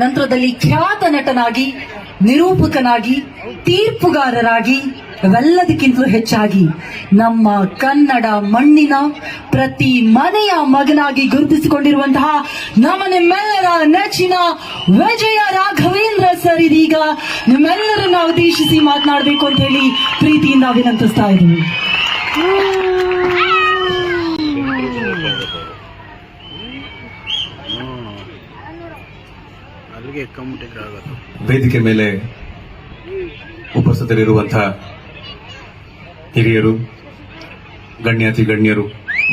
ನಂತರದಲ್ಲಿ ಖ್ಯಾತ ನಟನಾಗಿ, ನಿರೂಪಕನಾಗಿ, ತೀರ್ಪುಗಾರರಾಗಿ, ಇವೆಲ್ಲದಕ್ಕಿಂತಲೂ ಹೆಚ್ಚಾಗಿ ನಮ್ಮ ಕನ್ನಡ ಮಣ್ಣಿನ ಪ್ರತಿ ಮನೆಯ ಮಗನಾಗಿ ಗುರುತಿಸಿಕೊಂಡಿರುವಂತಹ ನಮ್ಮ ನಿಮ್ಮೆಲ್ಲರ ನೆಚ್ಚಿನ ವಿಜಯ ರಾಘವೇಂದ್ರ ಸರ್ ಇದೀಗ ನಿಮ್ಮೆಲ್ಲರನ್ನ ಉದ್ದೇಶಿಸಿ ಮಾತನಾಡಬೇಕು ಅಂತ ಹೇಳಿ ಪ್ರೀತಿಯಿಂದ ವಿನಂತಿಸ್ತಾ ಇದ್ದೀವಿ ವೇದಿಕೆ ಮೇಲೆ ಉಪಸ್ಥಿತರಿರುವಂತಹ ಹಿರಿಯರು, ಗಣ್ಯಾತಿ ಗಣ್ಯರು,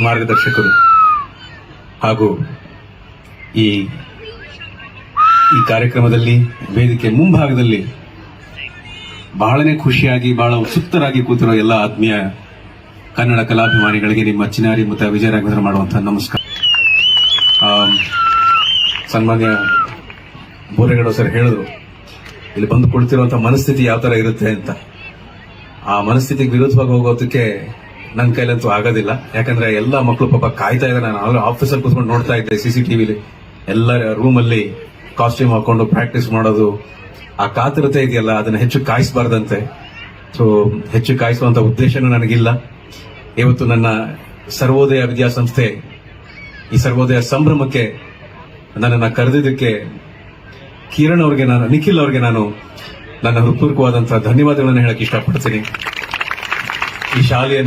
ಮಾರ್ಗದರ್ಶಕರು ಹಾಗೂ ಈ ಈ ಕಾರ್ಯಕ್ರಮದಲ್ಲಿ ವೇದಿಕೆ ಮುಂಭಾಗದಲ್ಲಿ ಬಹಳನೇ ಖುಷಿಯಾಗಿ, ಬಹಳ ಉತ್ಸುಕ್ತರಾಗಿ ಕೂತಿರೋ ಎಲ್ಲ ಆತ್ಮೀಯ ಕನ್ನಡ ಕಲಾಭಿಮಾನಿಗಳಿಗೆ ನಿಮ್ಮ ಚಿನಾರಿ ಮತ್ತು ವಿಜಯ ರಾಘವೇಂದ್ರ ಮಾಡುವಂತಹ ನಮಸ್ಕಾರ ಸನ್ಮಾನ್ಯ ಬೋರೆಗೌಡ ಸರ್ ಹೇಳಿದ್ರು, ಇಲ್ಲಿ ಬಂದು ಕುಳಿತಿರುವಂತ ಮನಸ್ಥಿತಿ ಯಾವ ತರ ಇರುತ್ತೆ ಅಂತ. ಆ ಮನಸ್ಥಿತಿಗೆ ವಿರೋಧವಾಗಿ ಹೋಗೋದಕ್ಕೆ ನನ್ನ ಕೈಲಂತೂ ಆಗೋದಿಲ್ಲ. ಯಾಕಂದ್ರೆ ಎಲ್ಲ ಮಕ್ಕಳು ಪಾಪ ಕಾಯ್ತಾ ಇದ್ದಾರೆ ನಾನು ಆಫೀಸಲ್ಲಿ ಕೂತ್ಕೊಂಡು ನೋಡ್ತಾ ಇದ್ದೆ ಸಿ ಸಿ ಟಿವಿಲಿ ಎಲ್ಲ ರೂಮಲ್ಲಿ ಕಾಸ್ಟ್ಯೂಮ್ ಹಾಕೊಂಡು ಪ್ರಾಕ್ಟೀಸ್ ಮಾಡೋದು, ಆ ಕಾತುರತೆ ಇದೆಯಲ್ಲ, ಅದನ್ನ ಹೆಚ್ಚು ಕಾಯಿಸಬಾರ್ದಂತೆ. ಸೊ ಹೆಚ್ಚು ಕಾಯಿಸುವಂಥ ಉದ್ದೇಶನೂ ನನಗಿಲ್ಲ. ಇವತ್ತು ನನ್ನ ಸರ್ವೋದಯ ವಿದ್ಯಾಸಂಸ್ಥೆ, ಈ ಸರ್ವೋದಯ ಸಂಭ್ರಮಕ್ಕೆ ನನ್ನನ್ನು ಕರೆದಿದ್ದಕ್ಕೆ ಕಿರಣ್ ಅವ್ರಿಗೆ ನಾನು ನಿಖಿಲ್ ಅವ್ರಿಗೆ ನಾನು ನನ್ನ ಹೃತ್ಪೂರ್ವಕವಾದಂತಹ ಧನ್ಯವಾದಗಳನ್ನು ಹೇಳಕ್ ಇಷ್ಟಪಡ್ತೀನಿ. ಈ ಶಾಲೆಯನ್ನ